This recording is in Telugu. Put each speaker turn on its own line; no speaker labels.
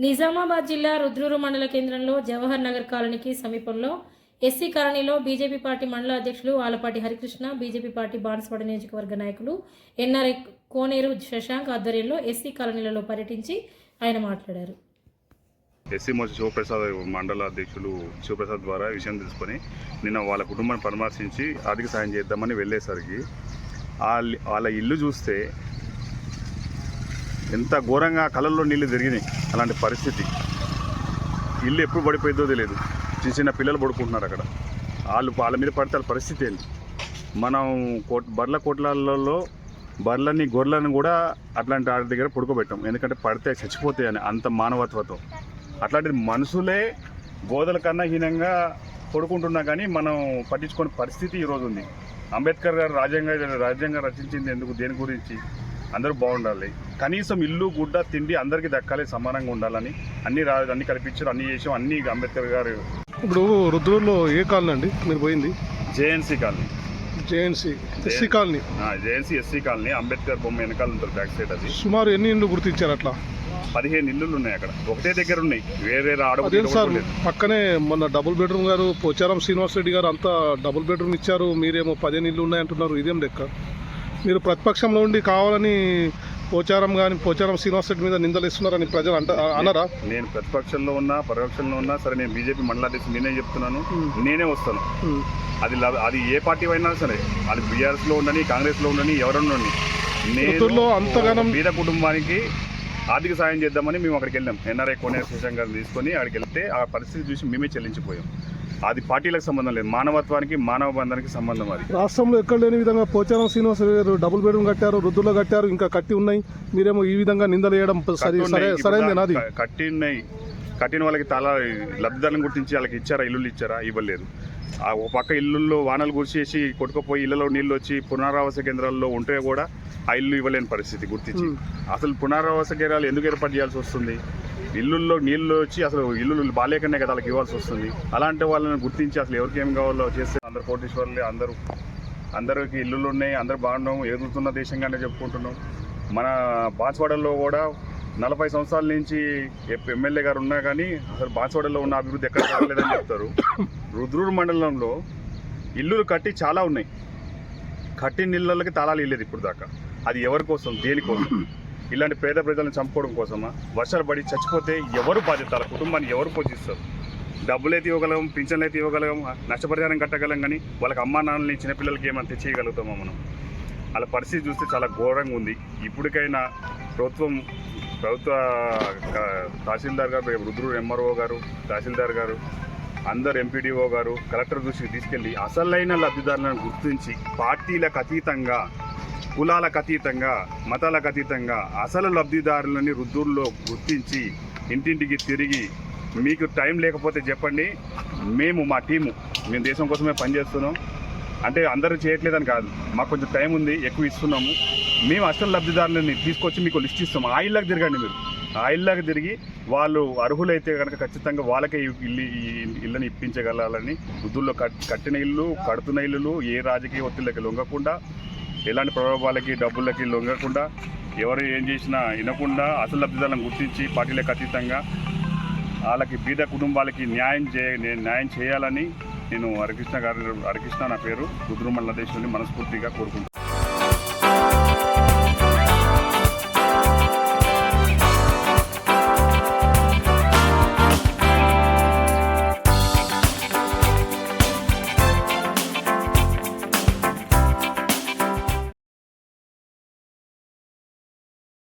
నిజామాబాద్ జిల్లా రుద్రూరు మండల కేంద్రంలో జవహర్ నగర్ కాలనీకి సమీపంలో ఎస్సీ కాలనీలో బీజేపీ పార్టీ మండల అధ్యక్షులు ఆలపాటి హరికృష్ణ బీజేపీ పార్టీ బాన్స్వాడ నియోజకవర్గ నాయకులు ఎన్ఆర్ఐ కోనేరు శశాంక్ ఆధ్వర్యంలో ఎస్సీ కాలనీలలో పర్యటించి ఆయన మాట్లాడారు.
ఎస్సీ మోర్చా శివప్రసాద్ మండల అధ్యక్షులు శివప్రసాద్ ద్వారా విషయం తెలుసుకొని నిన్న వాళ్ళ కుటుంబాన్ని పరామర్శించి ఆర్థిక సాయం చేద్దామని వెళ్ళేసరికి వాళ్ళ వాళ్ళ ఇల్లు చూస్తే ఎంత ఘోరంగా కళ్ళల్లో నీళ్ళు తిరిగినాయి అలాంటి పరిస్థితి. ఇల్లు ఎప్పుడు పడిపోయిందో తెలియదు. చిన్న చిన్న పిల్లలు పడుకుంటున్నారు అక్కడ. వాళ్ళు వాళ్ళ మీద పడితే వాళ్ళ పరిస్థితి ఏంటి మనం కోట్ బర్ల కోట్లలో బర్లని గొర్రెలను కూడా అట్లాంటి వాటి దగ్గర పడుకోబెట్టాం. ఎందుకంటే పడితే చచ్చిపోతాయని అంత మానవత్వతో. అట్లాంటిది మనుషులే గోదల కన్నా హీనంగా పడుకుంటున్నా కానీ మనం పట్టించుకునే పరిస్థితి ఈరోజు ఉంది. అంబేద్కర్ గారు రాజ్యాంగ రాజ్యాంగం రచించింది ఎందుకు? దేని గురించి? అందరూ బాగుండాలి. కనీసం ఇల్లు గుడ్డ తిండి అందరికీ దక్కాలి సమానంగా ఉండాలని. అన్ని రా అన్ని కల్పించారు అన్ని చేసాం అన్ని అంబేద్కర్ గారు.
ఇప్పుడు రుద్రూరులో ఏ కాలనీ అండి? మీరు పోయింది?
JNC colony.
JNC SC colony.
JNC SC colony Ambedkar బొమ్మ వెనకాల ఉంటుంది బ్యాక్ సైడ్ అది.
సుమారు ఎన్ని ఇండ్లు గుర్తించారు అట్లా?
పదిహేను ఇల్లులు ఉన్నాయి అక్కడ. ఒకటే దగ్గర ఉన్నాయి. వేరే
సార్ పక్కనే మొన్న డబుల్ బెడ్రూమ్ గారు పోచారం శ్రీనివాస్ రెడ్డి గారు అంతా డబుల్ బెడ్రూమ్ ఇచ్చారు మీరేమో పదిహేను ఇల్లు ఉన్నాయంటున్నారు ఇదేం లెక్క? మీరు ప్రతిపక్షంలో ఉండి కావాలని పోచారం కానీ పోచారం శ్రీనివాస్ రెడ్డి మీద నిందలు ఇస్తున్నారని ప్రజలు అంట అనరా
నేను ప్రతిపక్షంలో ఉన్నా పరోక్షంలో ఉన్నా సరే నేను బీజేపీ మండలాధ్యక్షుడు నేనే చెప్తున్నాను. నేనే వస్తాను. అది అది ఏ పార్టీ అయినా సరే అది బీఆర్ఎస్లో ఉండని కాంగ్రెస్లో ఉండని ఎవరన్నా ఉండని
ఋతువుల్లో అంతగానం-
బీద కుటుంబానికి ఆర్థిక సాయం చేద్దామని మేము అక్కడికి వెళ్ళాం ఎన్ఆర్ఐ కోనే శశాంక్ గారిని తీసుకొని అక్కడికి వెళ్తే ఆ పరిస్థితి చూసి మేమే చెల్లించిపోయాం అది పార్టీలకు సంబంధం లేదు. మానవత్వానికి మానవ బంధానికి సంబంధం అది.
రాష్ట్రంలో ఎక్కడ లేని విధంగా పోచారం శ్రీనివాస్ గారు డబుల్ బెడ్రూమ్ కట్టారు రుద్దులో కట్టారు ఇంకా కట్టి ఉన్నాయి. మీరేమో ఈ విధంగా నిందలు వేయడం సరి
కట్టున్నాయి.
సరే
ఇప్పుడు
సరైనది నాది.
క- కట్టినాయి కట్టిన వాళ్ళకి తల లబ్ధిదారులను గుర్తించి వాళ్ళకి ఇచ్చారా ఇల్లులు ఇచ్చారా? ఇవ్వలేదు. ఆ ఒక పక్క ఇల్లుల్లో వానలు కురిసేసి కొట్టుకుపోయి ఇళ్ళలో నీళ్ళు వచ్చి పునరావాస కేంద్రాల్లో ఉంటే కూడా ఆ ఇల్లు ఇవ్వలేని పరిస్థితి గుర్తించి. అసలు పునరావాస కేంద్రాలు ఎందుకు ఏర్పాటు చేయాల్సి వస్తుంది? ఇల్లుల్లో నీళ్ళు వచ్చి అసలు ఇల్లు బాలేకనే కదా వాళ్ళకి ఇవ్వాల్సి వస్తుంది. అలాంటి వాళ్ళని గుర్తించి అసలు ఎవరికి ఏం కావాలో చేస్తే అందరు కోటీశ్వర్లే అందరూ. అందరికి ఇల్లులు ఉన్నాయి అందరు బాగున్నాం ఎదుగుతున్న దేశంగానే చెప్పుకుంటున్నాం. మన బాన్స్వాడల్లో కూడా నలభై సంవత్సరాల నుంచి ఎమ్మెల్యే గారు ఉన్నా కానీ అసలు బాన్స్వాడలో ఉన్న అభివృద్ధి ఎక్కడ జరగలేదని చెప్తారు. రుద్రూరు మండలంలో ఇల్లులు కట్టి చాలా ఉన్నాయి. కట్టిన ఇళ్ళకి తాళాలు ఇల్లేదు ఇప్పుడు దాకా అది ఎవరి కోసం? దేనికోసం? ఇలాంటి పేద ప్రజలను చంపుకోవడం కోసమా? వర్షాలు పడి చచ్చిపోతే ఎవరు బాధ్యత వాళ్ళ కుటుంబాన్ని ఎవరు పోషిస్తారు? డబ్బులు అయితే ఇవ్వగలం పింఛన్లు అయితే ఇవ్వగలం నష్టపరిహారం కట్టగలం కానీ వాళ్ళకి అమ్మా నాన్నని చిన్నపిల్లలకి ఏమైనా తెచ్చేయగలుగుతామా మనం? వాళ్ళ పరిస్థితి చూస్తే చాలా ఘోరంగా ఉంది. ఇప్పటికైనా ప్రభుత్వం ప్రభుత్వ తహసీల్దార్ గారు రేపు ఎంఆర్ఓ గారు తహసీల్దార్ గారు అందరు ఎంపీడీఓ గారు కలెక్టర్ దృష్టికి తీసుకెళ్ళి అసలైన లబ్ధిదారులను గుర్తించి పార్టీలకు అతీతంగా కులాలకు అతీతంగా మతాలకు అతీతంగా అసలు లబ్ధిదారులని వృద్ధుల్లో గుర్తించి ఇంటింటికి తిరిగి మీకు టైం లేకపోతే చెప్పండి. మేము మా టీము మేము దేశం కోసమే పనిచేస్తున్నాం. అంటే అందరూ చేయట్లేదని కాదు. మాకు కొంచెం టైం ఉంది ఎక్కువ ఇస్తున్నాము. మేము అసలు లబ్ధిదారులని తీసుకొచ్చి మీకు లిస్ట్ ఇస్తాము ఆ ఇళ్ళకి తిరగండి మీరు. ఆ ఇళ్ళకి తిరిగి వాళ్ళు అర్హులైతే కనుక ఖచ్చితంగా వాళ్ళకే ఇల్లు ఈ ఇళ్ళని ఇప్పించగలాలని వృద్ధుల్లో కట్టిన ఇల్లు కడుతున్న ఇల్లులు ఏ రాజకీయ ఒత్తిళ్ళకి లొంగకుండా ఎలాంటి ప్రలోభాలకి డబ్బులకి లొంగకుండా ఎవరు ఏం చేసినా వినకుండా అసలు లబ్ధిదారులను గుర్తించి పార్టీలకు అతీతంగా వాళ్ళకి బీద కుటుంబాలకి న్యాయం చే నేను న్యాయం చేయాలని నేను హరికృష్ణ గారి హరికృష్ణ నా పేరు రుద్రమల్ల దేశంలో మనస్ఫూర్తిగా కోరుకుంటున్నాను.